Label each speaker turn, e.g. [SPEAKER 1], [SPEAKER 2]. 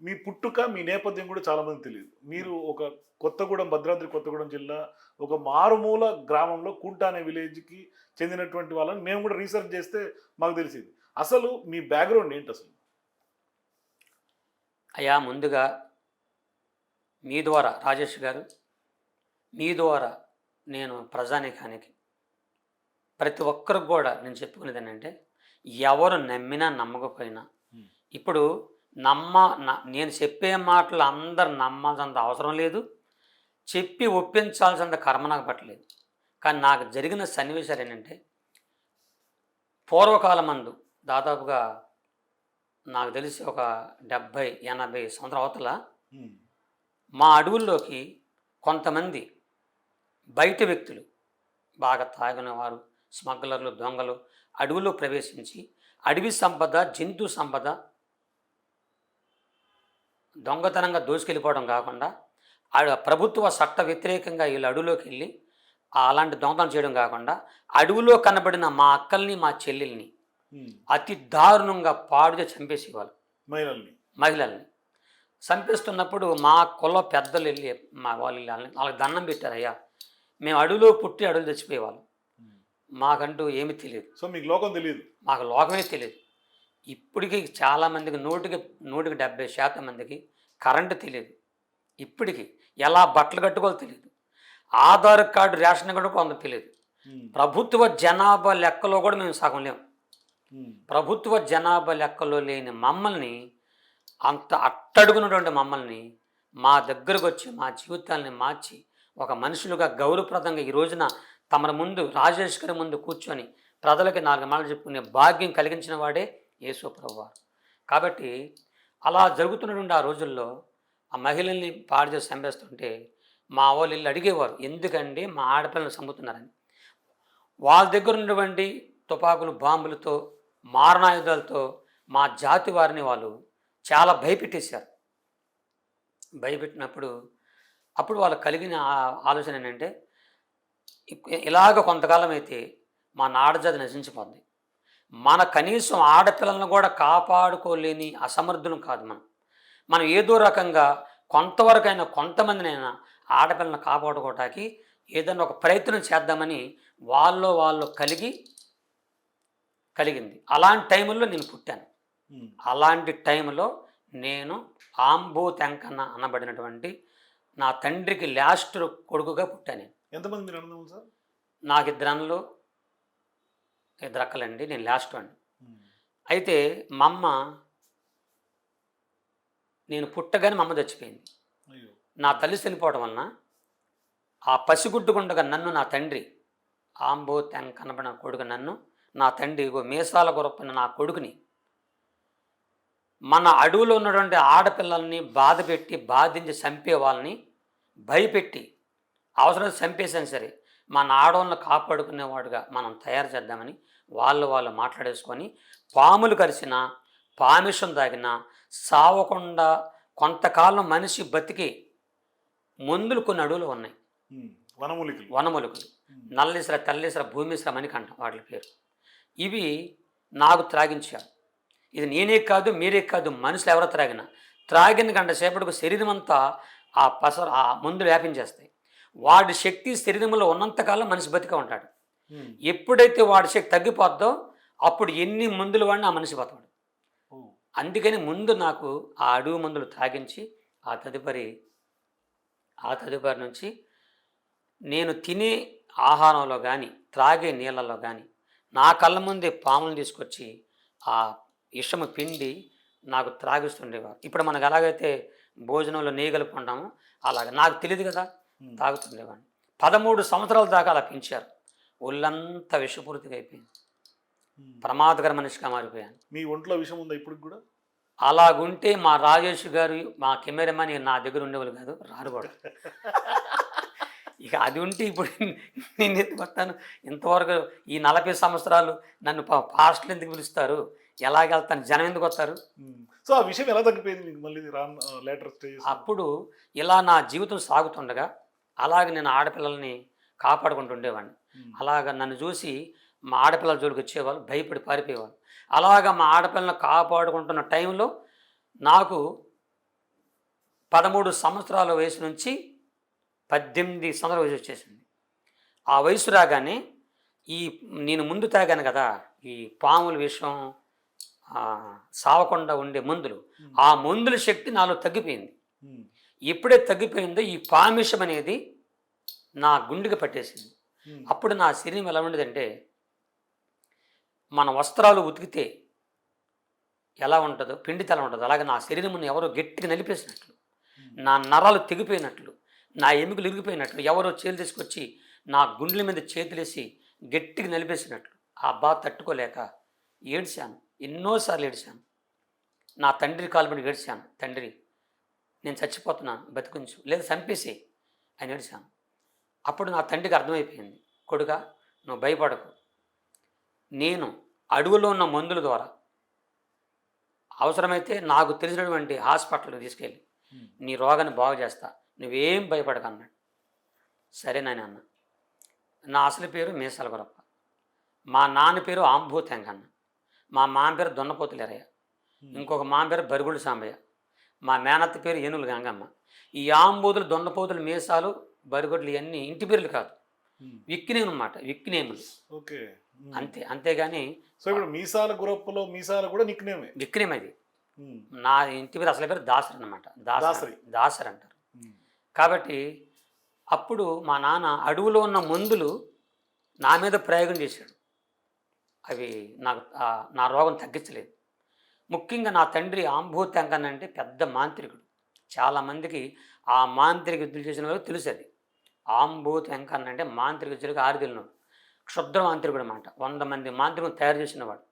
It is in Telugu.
[SPEAKER 1] మీ పుట్టుక మీ నేపథ్యం కూడా చాలా మంది తెలియదు. మీరు ఒక కొత్తగూడెం భద్రాద్రి కొత్తగూడెం జిల్లా ఒక మారుమూల గ్రామంలో కుంట అనే విలేజ్కి చెందినటువంటి వాళ్ళని మేము కూడా రీసెర్చ్ చేస్తే మాకు తెలిసింది. అసలు మీ బ్యాక్గ్రౌండ్ ఏంటి అసలు?
[SPEAKER 2] అయ్యా ముందుగా మీ ద్వారా రాజేష్ గారు మీ ద్వారా నేను ప్రజానీకానికి ప్రతి ఒక్కరికి కూడా నేను చెప్పుకునేది ఏంటంటే ఎవరు నమ్మినా నమ్మకపోయినా. ఇప్పుడు నమ్మ న- నేను చెప్పే మాటలు అందరు నమ్మాల్సినంత అవసరం లేదు. చెప్పి ఒప్పించాల్సినంత కర్మ నాకు పట్టలేదు. కానీ నాకు జరిగిన సన్నివేశాలు ఏంటంటే పూర్వకాలం మందు దాదాపుగా నాకు తెలిసి ఒక డెబ్భై ఎనభై సంవత్సరాల అవతల మా అడవుల్లోకి కొంతమంది బయట వ్యక్తులు బాగా తాగిన వారు స్మగ్లర్లు దొంగలు అడవుల్లో ప్రవేశించి అడవి సంపద జంతు సంపద దొంగతనంగా దోసుకెళ్ళిపోవడం కాకుండా ఆడ ప్రభుత్వ చట్ట వ్యతిరేకంగా వీళ్ళు అడవిలోకి వెళ్ళి ఆ అలాంటి దొంగతనం చేయడం కాకుండా అడవిలో కనబడిన మా అక్కల్ని మా చెల్లెల్ని అతి దారుణంగా పాడుగా చంపేసేవాళ్ళు.
[SPEAKER 1] మహిళల్ని.
[SPEAKER 2] మహిళల్ని. చంపేస్తున్నప్పుడు మా కుల పెద్దలు వెళ్ళి మా వాళ్ళు వాళ్ళకి దండం పెట్టారు అయ్యా మేము అడవిలో పుట్టి అడవులు చచ్చిపోయేవాళ్ళం. మాకంటూ ఏమీ తెలియదు.
[SPEAKER 1] సో మీకు లోకం తెలియదు?
[SPEAKER 2] మాకు లోకమే తెలియదు. ఇప్పటికీ చాలామందికి నూటికి నూటికి డెబ్బై శాతం మందికి కరెంటు తెలియదు ఇప్పటికి ఎలా బట్టలు కట్టుకోవాలో తెలియదు ఆధార్ కార్డు రేషన్ కార్డు కొంత తెలియదు ప్రభుత్వ జనాభా లెక్కలో కూడా మేము సగం లేము ప్రభుత్వ జనాభా లెక్కలో లేని మమ్మల్ని అంత అట్టడుగునటువంటి మమ్మల్ని మా దగ్గరకు వచ్చి మా జీవితాల్ని మార్చి ఒక మనుషులుగా గౌరవప్రదంగా ఈ రోజున తమ ముందు రాజేష్ గారి ముందు కూర్చొని ప్రజలకి నాలుగు మాటలు చెప్పుకునే భాగ్యం కలిగించిన వాడే యేసుప్రభు వారు కాబట్టి అలా జరుగుతున్నటువంటి ఆ రోజుల్లో ఆ మహిళల్ని పాడు చేసి చంపేస్తుంటే మా వాళ్ళు ఇల్లు అడిగేవారు ఎందుకండి మా ఆడపిల్లలు చంపుతున్నారని? వాళ్ళ దగ్గర ఉన్నటువంటి తుపాకులు బాంబులతో మారణాయుధాలతో మా జాతి వారిని వాళ్ళు చాలా భయపెట్టేశారు. భయపెట్టినప్పుడు అప్పుడు వాళ్ళు కలిగిన ఆలోచన ఏంటంటే ఇలాగ కొంతకాలం అయితే మా నాడజాతి నశించిపోద్ది. మన కనీసం ఆడపిల్లలను కూడా కాపాడుకోలేని అసమర్థులం కాదు మనం. మనం ఏదో రకంగా కొంతవరకైనా కొంతమందినైనా ఆడపిల్లని కాపాడుకోవటానికి ఏదైనా ఒక ప్రయత్నం చేద్దామని వాళ్ళలో వాళ్ళు కలిగి కలిగింది. అలాంటి టైంలో నేను పుట్టాను. అలాంటి టైంలో నేను ఆంబో తెంకన్న అనబడినటువంటి నా తండ్రికి లాస్ట్ కొడుకుగా పుట్టాను
[SPEAKER 1] ఎంతమంది
[SPEAKER 2] నాకు ఇద్దరు అన్నలు ఇద్దరు అక్కలండి నేను లాస్ట్ వాడిని.
[SPEAKER 1] ఉమ్,
[SPEAKER 2] అయితే మా అమ్మ నేను పుట్టగానే మా అమ్మ చచ్చిపోయింది. నా తల్లి చనిపోవడం వలన ఆ పసిగుడ్డుగుండగా నన్ను నా తండ్రి ఆంబో తెంక కనబడిన కొడుకు నన్ను నా తండ్రి ఇగో మీసాల గొరపైన నా కొడుకుని మన అడవిలో ఉన్నటువంటి ఆడపిల్లల్ని బాధ పెట్టి బాధించి చంపే వాళ్ళని భయపెట్టి అవసరం చంపేసాను సరే మన ఆడవాళ్ళని కాపాడుకునేవాడుగా మనం తయారు చేద్దామని వాళ్ళు వాళ్ళు మాట్లాడేసుకొని పాములు కరిసిన పామిషం తాగిన సావకుండా కొంతకాలం మనిషి బతికి మందులు కొన్ని అడవులు ఉన్నాయి.
[SPEAKER 1] వనమూలికలు.
[SPEAKER 2] వనమూలికలు. నల్లిసర తెల్లిసర భూమిసర అని కంటాం వాటి పేరు. ఇవి నాకు త్రాగించారు. ఇది నేనే కాదు మీరే కాదు మనుషులు ఎవరో త్రాగిన. త్రాగిన గంట సేపటికి శరీరం అంతా ఆ పసర ఆ మందులు వ్యాపించేస్తాయి. వాడి శక్తి శరీరంలో ఉన్నంతకాలం మనిషి బతిక ఉంటాడు. ఎప్పుడైతే వాడి శక్తి తగ్గిపోద్దో అప్పుడు ఎన్ని మందులు వాడిని ఆ మనిషి బతకడు.
[SPEAKER 1] ఓ,
[SPEAKER 2] అందుకని ముందు నాకు ఆ అడుగు మందులు తాగించి ఆ తదుపరి ఆ తదుపరి నుంచి నేను తినే ఆహారంలో కానీ త్రాగే నీళ్ళలో కానీ నా కళ్ళ ముందే పాములను తీసుకొచ్చి ఆ ఇష్టము పిండి నాకు త్రాగిస్తుండేవారు. ఇప్పుడు మనకు ఎలాగైతే భోజనంలో నెయ్యి కలుపుకుంటామో అలాగే నాకు తెలియదు కదా తాగుతుండేవాడిని. పదమూడు సంవత్సరాల దాకా అలా పెంచారు. ఒళ్ళంతా విషపూరితిగా అయిపోయింది. ప్రమాదకర మనిషిగా మారిపోయాను.
[SPEAKER 1] మీ ఒంట్లో విషయం ఉందా ఇప్పుడు కూడా?
[SPEAKER 2] అలాగుంటే మా రాజేష్ గారు మా కెమెరామ్యాన్ నా దగ్గర ఉండేవాళ్ళు కాదు రారు కూడా ఇక అది ఉంటే ఇప్పుడు నేను ఎందుకు వస్తాను? ఇంతవరకు ఈ నలభై సంవత్సరాలు నన్ను పా- పాస్టర్లు ఎందుకు పిలుస్తారు? ఎలాగెళ్తాను? జనం ఎందుకు వస్తారు?
[SPEAKER 1] సో ఆ విషయం ఎలా తగ్గిపోయింది మీకు మళ్ళీ రాన్ లేటర్ స్టేజ్
[SPEAKER 2] అప్పుడు ఇలా నా జీవితం సాగుతుండగా అలాగే నేను ఆడపిల్లల్ని కాపాడుకుంటుండేవాడిని అలాగ నన్ను చూసి మా ఆడపిల్లల జోలికి వచ్చేవాళ్ళు భయపడి పారిపోయేవాళ్ళు. అలాగ మా ఆడపిల్లలను కాపాడుకుంటున్న టైంలో నాకు పదమూడు సంవత్సరాల వయసు నుంచి పద్దెనిమిది సంవత్సరాల వయసు వచ్చేసింది. ఆ వయసు రాగానే ఈ నేను ముందు తాగాను కదా ఈ పాముల విషం ఆ, సావకుండా ఉండే మందులు ఆ మందుల శక్తి నాలో తగ్గిపోయింది. ఎప్పుడే తగ్గిపోయిందో ఈ పామిషం అనేది నా గుండెకి పట్టేసింది. అప్పుడు నా శరీరం ఎలా ఉండేదంటే మన వస్త్రాలు ఉతికితే ఎలా ఉంటుందో పిండితే ఎలా ఉంటుందో అలాగే నా శరీరం ఎవరో గట్టిగా నలిపేసినట్లు నా నరాలు తెగిపోయినట్లు నా ఎముకలు ఇరిగిపోయినట్లు ఎవరో చేతులు తీసుకొచ్చి నా గుండెల మీద చేతులేసి గట్టిగా నలిపేసినట్లు. ఆ బాధ తట్టుకోలేక ఏడ్చాను. ఎన్నోసార్లు ఏడ్చాను. నా తండ్రి కాలుబడి ఏడ్చాను. తండ్రి నేను చచ్చిపోతున్నాను బతికుంచు. లేదా చంపేసి అని ఏడ్చాను. అప్పుడు నా తండ్రికి అర్థమైపోయింది. కొడుక నువ్వు భయపడకు. నేను అడవులో ఉన్న మందుల ద్వారా అవసరమైతే నాకు తెలిసినటువంటి హాస్పిటల్కి తీసుకెళ్ళి నీ రోగాన్ని బాగు చేస్తా. నువ్వేం భయపడకు అన్నాడు. సరేనని అన్న. నా అసలు పేరు మీసాల గురప్ప మా నాన్న పేరు ఆంభూతంగన్న మా మామ పేరు దొన్నపోతులేరయ్య. ఇంకొక మామ పేరు బరుగుడు సాంబయ్య. మా మేనత్త పేరు ఏనుగులు గంగమ్మ. ఈ ఆంబూతులు దొన్నపోతులు మీసాలు బరుగుడ్లు ఇవన్నీ ఇంటి పేర్లు కాదు.
[SPEAKER 1] ఉమ్,
[SPEAKER 2] విక్కినేము అన్నమాట విక్కినేములు
[SPEAKER 1] ఓకే.
[SPEAKER 2] అంతే అంతేగాని
[SPEAKER 1] సో ఇప్పుడు మీసాల గురప్పలో మీసాల కూడా నిక్నేమే
[SPEAKER 2] విక్కినేమ్ అది. నా ఇంటి పేరు అసలు పేరు దాసరి అనమాట
[SPEAKER 1] దాసరి.
[SPEAKER 2] దాసరి. అంటారు. కాబట్టి అప్పుడు మా నాన్న అడవులో ఉన్న మందులు నా మీద ప్రయోగం చేశాడు. అవి నాకు నా రోగం తగ్గించలేదు. ముఖ్యంగా నా తండ్రి ఆంభూతంకన్ అంటే పెద్ద మాంత్రికుడు. చాలామందికి ఆ మాంత్రిక విద్యలు చేసిన వాళ్ళకి తెలుసు అది ఆంబూత్ వెంకన్న అంటే మాంత్రిక విద్యలకు ఆరిదిలినాడు క్షుద్ర మాంత్రికుడు అనమాట వంద మంది మాంత్రికులు తయారు చేసినవాడు.